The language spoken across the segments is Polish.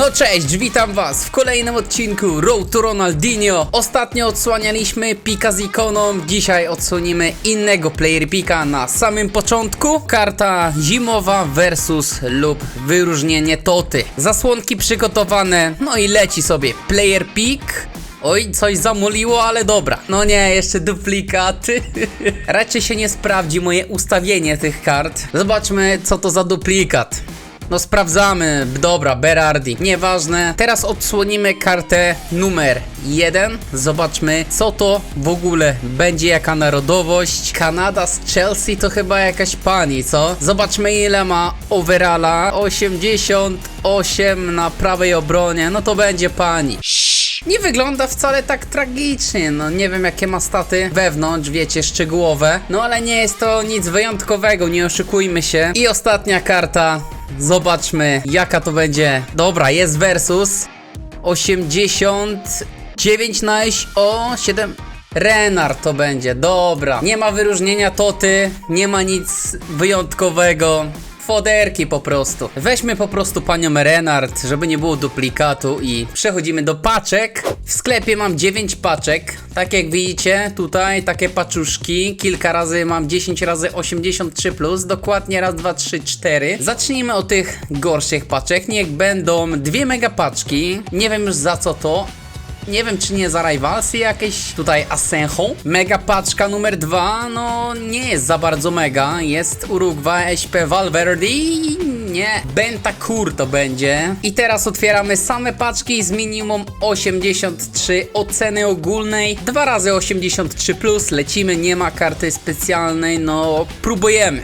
No cześć, witam was w kolejnym odcinku Road to Ronaldinho. Ostatnio odsłanialiśmy pika z ikoną, dzisiaj odsłonimy innego player pika na samym początku. Karta zimowa versus lub wyróżnienie toty. Zasłonki przygotowane, no i leci sobie player pik. Oj, coś zamuliło, ale dobra. No nie, jeszcze duplikaty. Raczej się nie sprawdzi moje ustawienie tych kart. Zobaczmy, co to za duplikat. No sprawdzamy, dobra, Berardi, nieważne. Teraz odsłonimy kartę numer 1. Zobaczmy, co to w ogóle będzie, jaka narodowość. Kanada z Chelsea to chyba jakaś pani, co? Zobaczmy, ile ma overalla. 88 na prawej obronie, no to będzie pani. Nie wygląda wcale tak tragicznie, no nie wiem jakie ma staty wewnątrz, wiecie, szczegółowe, no ale nie jest to nic wyjątkowego, nie oszukujmy się. I ostatnia karta, zobaczmy jaka to będzie. Dobra, jest versus 89 na o 7 Renard to będzie, dobra. Nie ma wyróżnienia toty, nie ma nic wyjątkowego. Foderki po prostu. Weźmy po prostu panią Renard, żeby nie było duplikatu i przechodzimy do paczek. W sklepie mam 9 paczek. Tak jak widzicie, tutaj takie paczuszki. Kilka razy mam 10 razy 83 plus, dokładnie raz, dwa, trzy, cztery. Zacznijmy od tych gorszych paczek. Niech będą dwie mega paczki. Nie wiem już za co to, nie wiem, czy nie za Rivalsy jakieś tutaj Asenjo. Mega paczka numer dwa, no nie jest za bardzo mega. Jest Uruguay SP Valverde. Nie, Bentakur to będzie. I teraz otwieramy same paczki z minimum 83 oceny ogólnej. 2 razy 83 plus, lecimy, nie ma karty specjalnej, no próbujemy.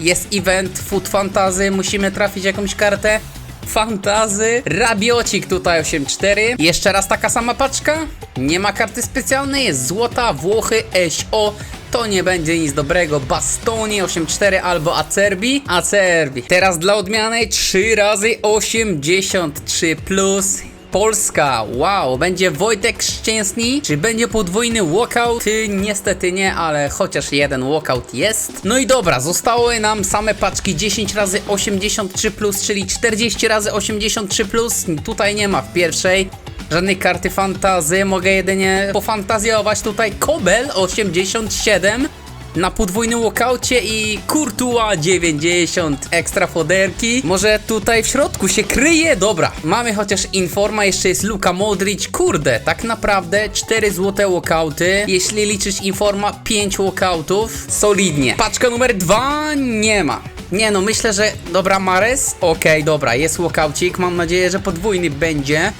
Jest event Food Fantasy, musimy trafić jakąś kartę. Fantazy, Rabiocik tutaj 8.4 Jeszcze raz taka sama paczka? Nie ma karty specjalnej, jest złota, Włochy, SO To nie będzie nic dobrego. Bastoni 8.4 albo Acerbi? Acerbi. Teraz dla odmiany 3 razy 83 plus Polska, wow, będzie Wojtek Szczęsny, czy będzie podwójny walkout? Ty, niestety nie, ale chociaż jeden walkout jest. No i dobra, zostały nam same paczki 10 razy 83 plus, czyli 40 razy 83 plus. Tutaj nie ma w pierwszej. Żadnej karty fantazy, mogę jedynie pofantazjować tutaj Kobel 87 na podwójnym walkaucie i Courtois 90 ekstra foderki. Może tutaj w środku się kryje? Dobra, mamy chociaż informa, jeszcze jest Luka Modric. Kurde, tak naprawdę 4 złote walkauty. Jeśli liczysz informa, 5 walkoutów. Solidnie. Paczka numer 2 nie ma. Nie no, myślę, że... Dobra, Mares? Okej, dobra, jest walkaucik. Mam nadzieję, że podwójny będzie.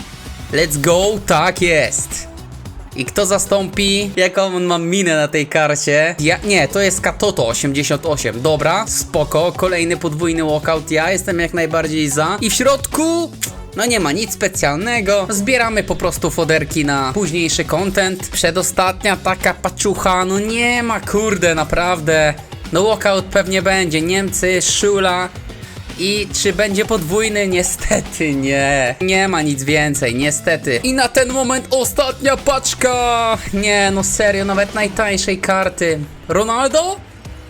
Let's go, tak jest. I kto zastąpi? Jaką on ma minę na tej karcie? Ja, nie, to jest Katoto 88. Dobra, spoko. Kolejny podwójny walkout. Ja jestem jak najbardziej za. I w środku... No nie ma nic specjalnego. Zbieramy po prostu foderki na późniejszy content. Przedostatnia taka paczucha. No nie ma, kurde, naprawdę. No walkout pewnie będzie. Niemcy, Szula. I czy będzie podwójny? Niestety nie. Nie ma nic więcej, niestety. I na ten moment ostatnia paczka. Nie, no serio, nawet najtańszej karty. Ronaldo?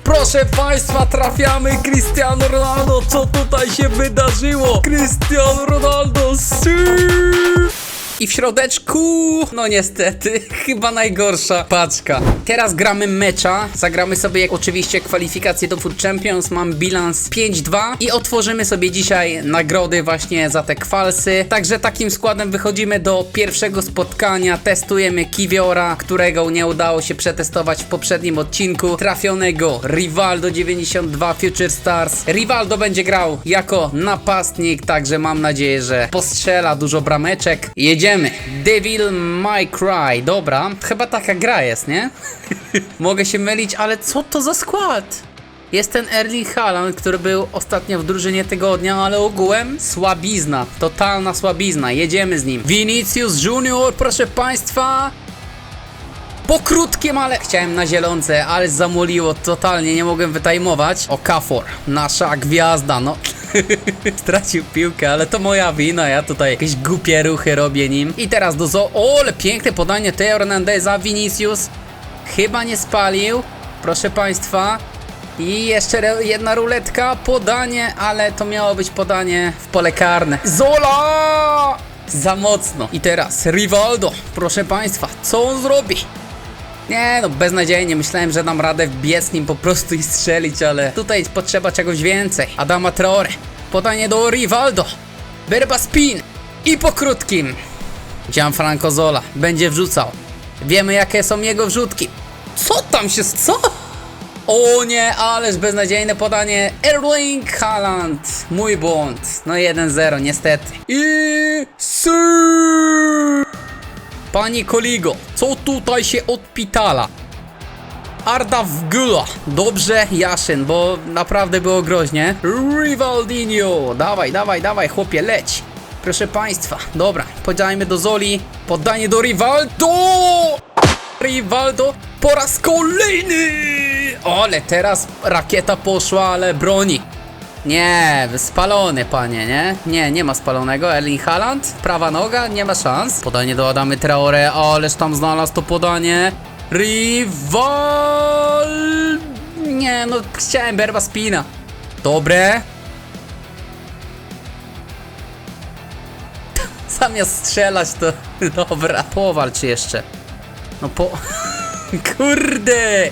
Proszę Państwa, trafiamy Cristiano Ronaldo. Co tutaj się wydarzyło? Cristiano Ronaldo, syy! I w środeczku, no niestety, chyba najgorsza paczka. Teraz gramy mecza, zagramy sobie jak oczywiście kwalifikacje do Food Champions, mam bilans 5-2 i otworzymy sobie dzisiaj nagrody właśnie za te kwalsy. Także takim składem wychodzimy do pierwszego spotkania, testujemy Kiwiora, którego nie udało się przetestować w poprzednim odcinku, trafionego Rivaldo 92 Future Stars. Rivaldo będzie grał jako napastnik, także mam nadzieję, że postrzela dużo brameczek. Jedziemy. Devil May Cry. Dobra, chyba taka gra jest, nie? Mogę się mylić, ale co to za skład? Jest ten Erling Haaland, który był ostatnio w drużynie tygodnia, ale ogółem słabizna, totalna słabizna. Jedziemy z nim. Vinicius Junior, proszę państwa. Po krótkim, ale chciałem na zielonce, ale zamuliło totalnie, nie mogłem wytajmować. O, Kafor, nasza gwiazda, no. Stracił piłkę, ale to moja wina, ja tutaj jakieś głupie ruchy robię nim. I teraz do zo... O, ale piękne podanie Teo Hernandeza, Vinicius. Chyba nie spalił, proszę państwa. I jeszcze jedna ruletka, podanie, ale to miało być podanie w pole karne. Zola! za mocno. I teraz Rivaldo, proszę państwa, co on zrobi? Nie no, beznadziejnie. Myślałem, że dam radę wbiec nim po prostu i strzelić, ale tutaj potrzeba czegoś więcej. Adama Traore. Podanie do Rivaldo. Berba spin. I po krótkim. Gianfranco Zola będzie wrzucał. Wiemy jakie są jego wrzutki. Co tam się... co? O nie, ależ beznadziejne podanie. Erling Haaland. Mój błąd. No 1-0 niestety. I... Sir! Panie Koligo, co tutaj się odpitala? Arda w gula. Dobrze, Jaszyn, bo naprawdę było groźnie. Rivaldinho, dawaj, dawaj, dawaj, chłopie, leć. Proszę państwa, dobra, podajmy do Zoli. Podanie do Rivaldo! Rivaldo po raz kolejny! Ale teraz rakieta poszła, ale broni. Nie, spalony panie, nie? Nie, nie ma spalonego. Erling Haaland, prawa noga, nie ma szans. Podanie do Adamy Traore, ależ tam znalazł to podanie. Rival... Nie, no chciałem berba spina. Dobre. Zamiast strzelać to... Dobra, powalcz jeszcze. No po... Kurde!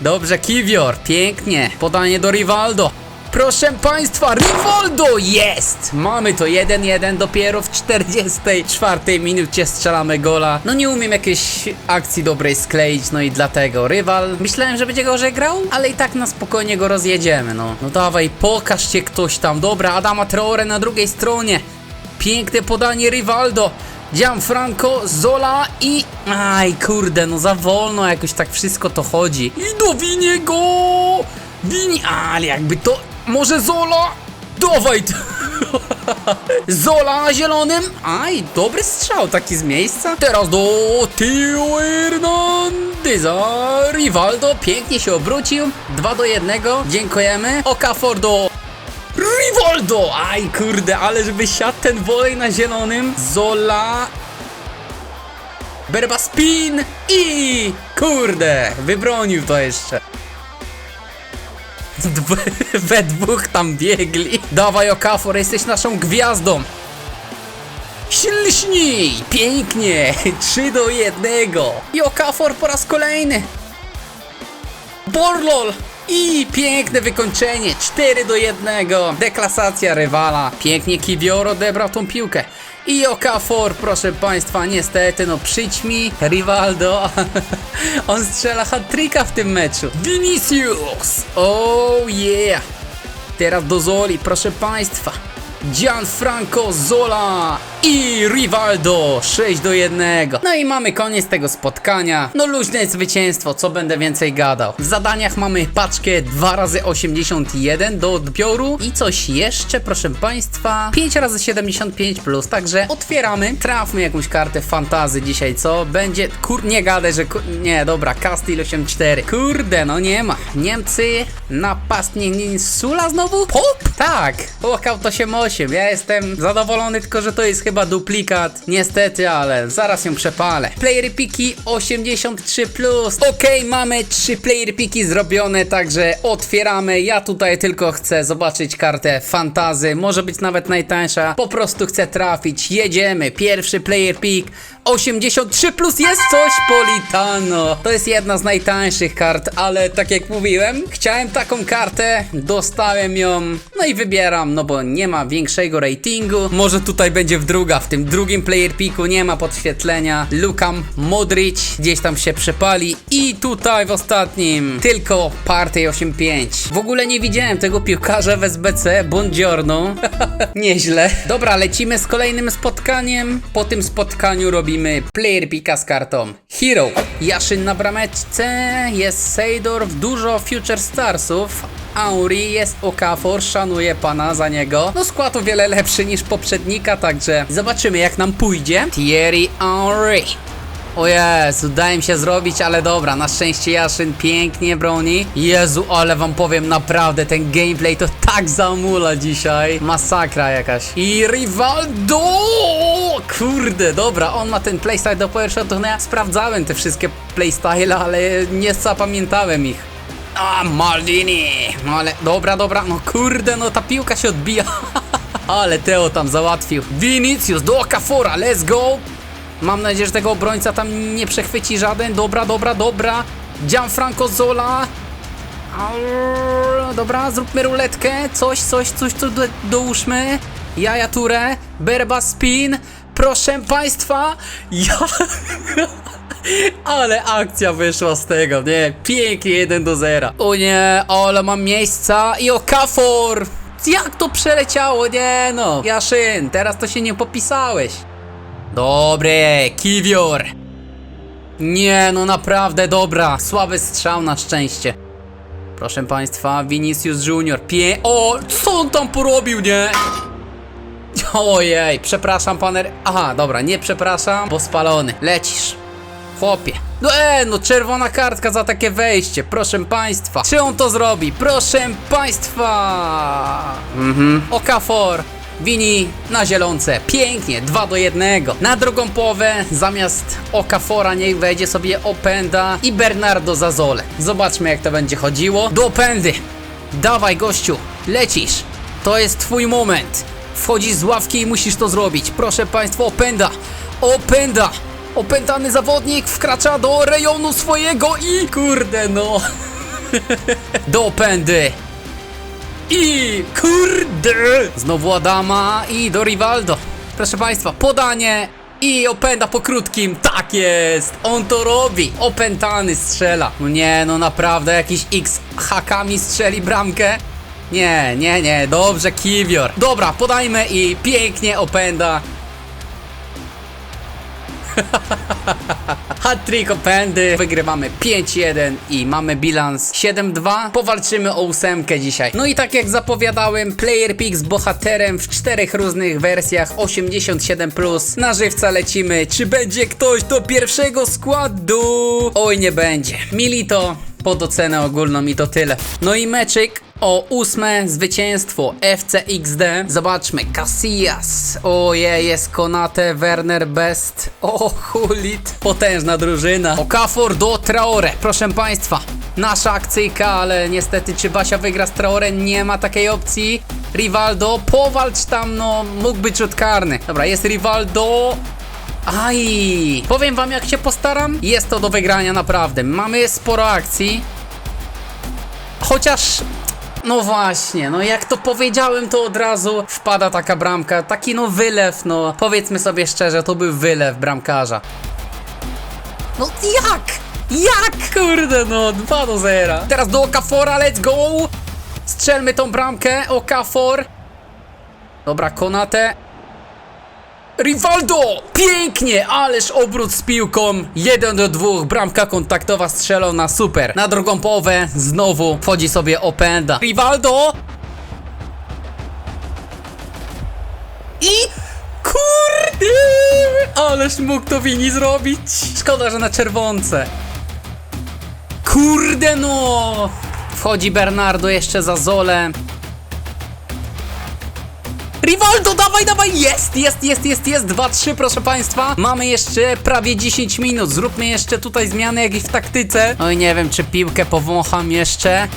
Dobrze, Kiwior, pięknie. Podanie do Rivaldo. Proszę Państwa, Rivaldo jest! Mamy to 1-1 dopiero w 44 minucie strzelamy gola. No nie umiem jakiejś akcji dobrej skleić, no i dlatego rywal. Myślałem, że będzie gorzej grał, ale i tak na spokojnie go rozjedziemy, no. No dawaj, pokaż się ktoś tam. Dobra, Adama Traore na drugiej stronie. Piękne podanie Rivaldo. Gianfranco, Zola i... Aj, kurde, no za wolno jakoś tak wszystko to chodzi. I do Winiego! Wini... Ale jakby to... Może Zola? Dawaj! Zola na zielonym. Aj, dobry strzał taki z miejsca. Teraz do Tio Hernandeza. Rivaldo pięknie się obrócił. 2 do 1. Dziękujemy. Okafor do Rivaldo! Aj, kurde, ale żeby siadł ten wolej na zielonym. Zola. Berba spin i kurde, wybronił to jeszcze. We dwóch tam biegli. Dawaj Okafor, jesteś naszą gwiazdą. Śliśnij! Pięknie! 3 do 1. I Okafor po raz kolejny. Borlol! I piękne wykończenie 4 do 1. Deklasacja rywala. Pięknie Kiwior odebrał tą piłkę. I Okafor, proszę państwa, niestety, no przyjdź mi, Rivaldo. On strzela hat-tricka w tym meczu. Vinicius! Oh yeah! Teraz do Zoli, proszę państwa. Gianfranco Zola i Rivaldo 6 do 1. No i mamy koniec tego spotkania. No luźne zwycięstwo, co będę więcej gadał. W zadaniach mamy paczkę 2 razy 81 do odbioru i coś jeszcze, proszę państwa. 5 razy 75 plus, także otwieramy. Trafmy jakąś kartę fantazy dzisiaj, co? Będzie, kur... nie gadaj, że kur... nie, dobra, Castil 84. Kurde, no nie ma. Niemcy, napastnik Sula znowu? Pop? Tak, Walkout 88. Ja jestem zadowolony, tylko że to jest chyba duplikat. Niestety, ale zaraz ją przepalę. Player piki 83 plus. Okej, mamy 3 player piki zrobione, także otwieramy. Ja tutaj tylko chcę zobaczyć kartę fantazy. Może być nawet najtańsza. Po prostu chcę trafić. Jedziemy. Pierwszy player pick 83 plus jest coś Politano. To jest jedna z najtańszych kart, ale tak jak mówiłem, chciałem taką kartę, dostałem ją, no i wybieram, no bo nie ma większego ratingu. Może tutaj będzie w druga, w tym drugim player picku nie ma podświetlenia. Lukam Modric gdzieś tam się przepali i tutaj w ostatnim tylko Partey 8-5. W ogóle nie widziałem tego piłkarza w SBC, buongiorno. Nieźle. Dobra, lecimy z kolejnym spotkaniem. Po tym spotkaniu robimy player picka z kartą Hero. Jaszyn na brameczce, jest Seydorf, dużo Future Starsów. Auri jest Okafor, szanuję pana za niego. No skład o wiele lepszy niż poprzednika, także zobaczymy jak nam pójdzie. Thierry Henry. O Jezu, daje mi się zrobić, ale dobra, na szczęście Jaszyn pięknie broni. Jezu, ale wam powiem, naprawdę ten gameplay to tak zamula dzisiaj. Masakra jakaś. I Rivaldo! Kurde, dobra, on ma ten playstyle do power shotu. No ja sprawdzałem te wszystkie playstyle, ale nie zapamiętałem ich. A, Maldini! No ale, dobra, dobra, no kurde, no ta piłka się odbija. Ale Teo tam załatwił. Vinicius do Okafora, let's go! Mam nadzieję, że tego obrońca tam nie przechwyci żaden. Dobra, dobra, dobra. Gianfranco Zola. Dobra, zróbmy ruletkę. Coś, coś, coś tu do, dołóżmy. Jaja Ture, Berba Spin. Proszę Państwa, ja... Ale akcja wyszła z tego, nie? Pięknie 1 do 0. O nie, ale mam miejsca i Okafor! Jak to przeleciało, nie no? Jaszyn, teraz to się nie popisałeś. Dobre, Kiwior. Nie, no naprawdę dobra. Słaby strzał na szczęście. Proszę państwa, Vinicius Junior. Pie... O, co on tam porobił, nie? Ojej, przepraszam paner. Aha, dobra, nie przepraszam, bo spalony. Lecisz. Chłopie. No e, no czerwona kartka za takie wejście, proszę państwa. Czy on to zrobi? Proszę państwa. Mhm. Okafor. Wini na zielonce. Pięknie, 2 do 1. Na drugą połowę zamiast Okafora niech wejdzie sobie Openda i Bernardo Zazole. Zobaczmy jak to będzie chodziło. Do Opendy. Dawaj gościu, lecisz. To jest twój moment. Wchodzisz z ławki i musisz to zrobić. Proszę państwa, Openda. Openda. Opętany zawodnik wkracza do rejonu swojego i kurde no. do Opendy. I kurde! Znowu Adama i do Rivaldo. Proszę Państwa, podanie i opęda po krótkim. Tak jest! On to robi! Opętany strzela. No nie, no naprawdę, jakiś X hakami strzeli bramkę. Nie, nie, nie, dobrze, Kiwior. Dobra, podajmy i pięknie opęda. Hat-trick Opendy, wygrywamy 5-1 i mamy bilans 7-2. Powalczymy o ósemkę dzisiaj. No i tak jak zapowiadałem, Player Pick z bohaterem w czterech różnych wersjach 87+. Plus. Na żywca lecimy. Czy będzie ktoś do pierwszego składu? Oj, nie będzie. Milito pod ocenę ogólną i to tyle. No i meczyk o ósme zwycięstwo FCXD. Zobaczmy, Casillas. Ojej, jest Konate, Werner Best. O, Hulit. Potężna drużyna. Okafor do Traore. Proszę Państwa, nasza akcyjka, ale niestety czy Basia wygra z Traore? Nie ma takiej opcji. Rivaldo, powalcz tam, no, mógł być rzut karny. Dobra, jest Rivaldo. Aj! Powiem wam jak się postaram. Jest to do wygrania naprawdę. Mamy sporo akcji. Chociaż no właśnie, no jak to powiedziałem, to od razu wpada taka bramka, taki no wylew, no powiedzmy sobie szczerze, to był wylew bramkarza. No jak? Jak kurde no, 2 do 0. Teraz do Okafora, let's go! Strzelmy tą bramkę, Okafor. Dobra, Konate. Rivaldo! Pięknie! Ależ obrót z piłką. 1 do 2. Bramka kontaktowa strzelona. Super. Na drugą połowę znowu wchodzi sobie Openda. Rivaldo! I... Kurde! Ależ mógł to Wini zrobić. Szkoda, że na czerwonce. Kurde no! Wchodzi Bernardo jeszcze za Zole. Rivaldo, dawaj, dawaj, jest, jest, jest, jest, jest, 2-3, proszę państwa. Mamy jeszcze prawie 10 minut, zróbmy jeszcze tutaj zmiany jakieś w taktyce. Oj, nie wiem, czy piłkę powącham jeszcze.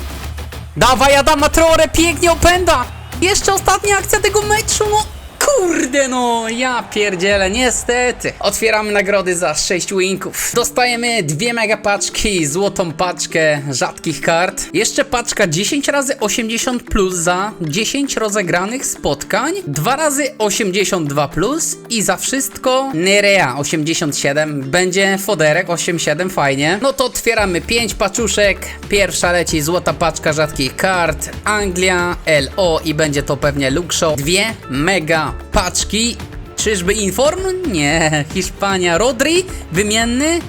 Dawaj, Adama Traore, pięknie opęda. Jeszcze ostatnia akcja tego meczu, no. Kurde no, ja pierdzielę, niestety. Otwieramy nagrody za 6 winków. Dostajemy dwie mega paczki, złotą paczkę rzadkich kart. Jeszcze paczka 10 razy 80 plus za 10 rozegranych spotkań. 2 razy 82 plus i za wszystko Nerea 87. Będzie foderek 87, fajnie. No to otwieramy 5 paczuszek. Pierwsza leci złota paczka rzadkich kart. Anglia, LO i będzie to pewnie Luxo. Dwie mega paczki. Czyżby Inform? Nie. Hiszpania. Rodri? Wymienny?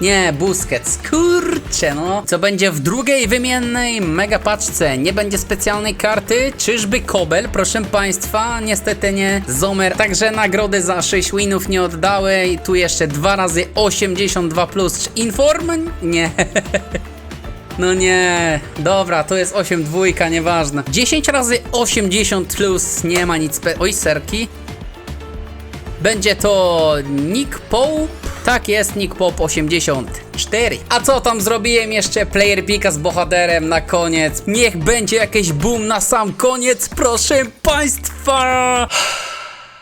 Nie, Busquets. Kurczę, no. Co będzie w drugiej wymiennej mega paczce? Nie będzie specjalnej karty? Czyżby Kobel? Proszę Państwa, niestety nie. Zomer. Także nagrody za 6 winów nie oddały. I tu jeszcze dwa razy 82 plus. Inform? Nie. No nie, dobra, to jest 8 dwójka, nieważne. 10 razy 80 plus, nie ma nic spe... Oj, serki. Będzie to Nick Pope, Tak jest, Nick Pop 84. A co tam zrobiłem jeszcze? Player pika z bohaterem na koniec. Niech będzie jakieś boom na sam koniec, proszę państwa.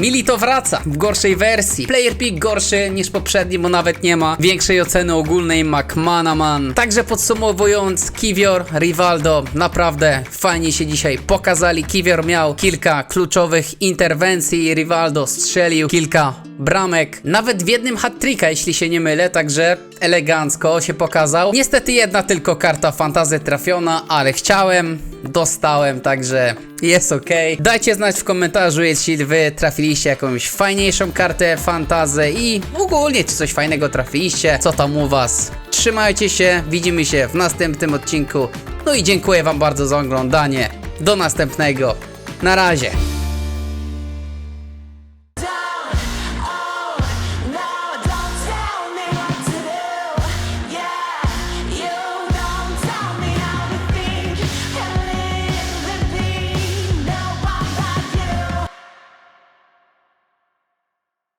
Mili to wraca w gorszej wersji. Player Pick gorszy niż poprzedni, bo nawet nie ma większej oceny ogólnej McManaman. Także podsumowując, Kiwior, Rivaldo naprawdę fajnie się dzisiaj pokazali. Kiwior miał kilka kluczowych interwencji, Rivaldo strzelił kilka bramek, nawet w jednym hat-tricka, jeśli się nie mylę, także elegancko się pokazał. Niestety jedna tylko karta fantazy trafiona, ale chciałem, dostałem, także jest ok. Dajcie znać w komentarzu, jeśli wy trafiliście jakąś fajniejszą kartę fantazy i ogólnie czy coś fajnego trafiliście, co tam u was. Trzymajcie się, widzimy się w następnym odcinku. No i dziękuję wam bardzo za oglądanie. Do następnego. Na razie.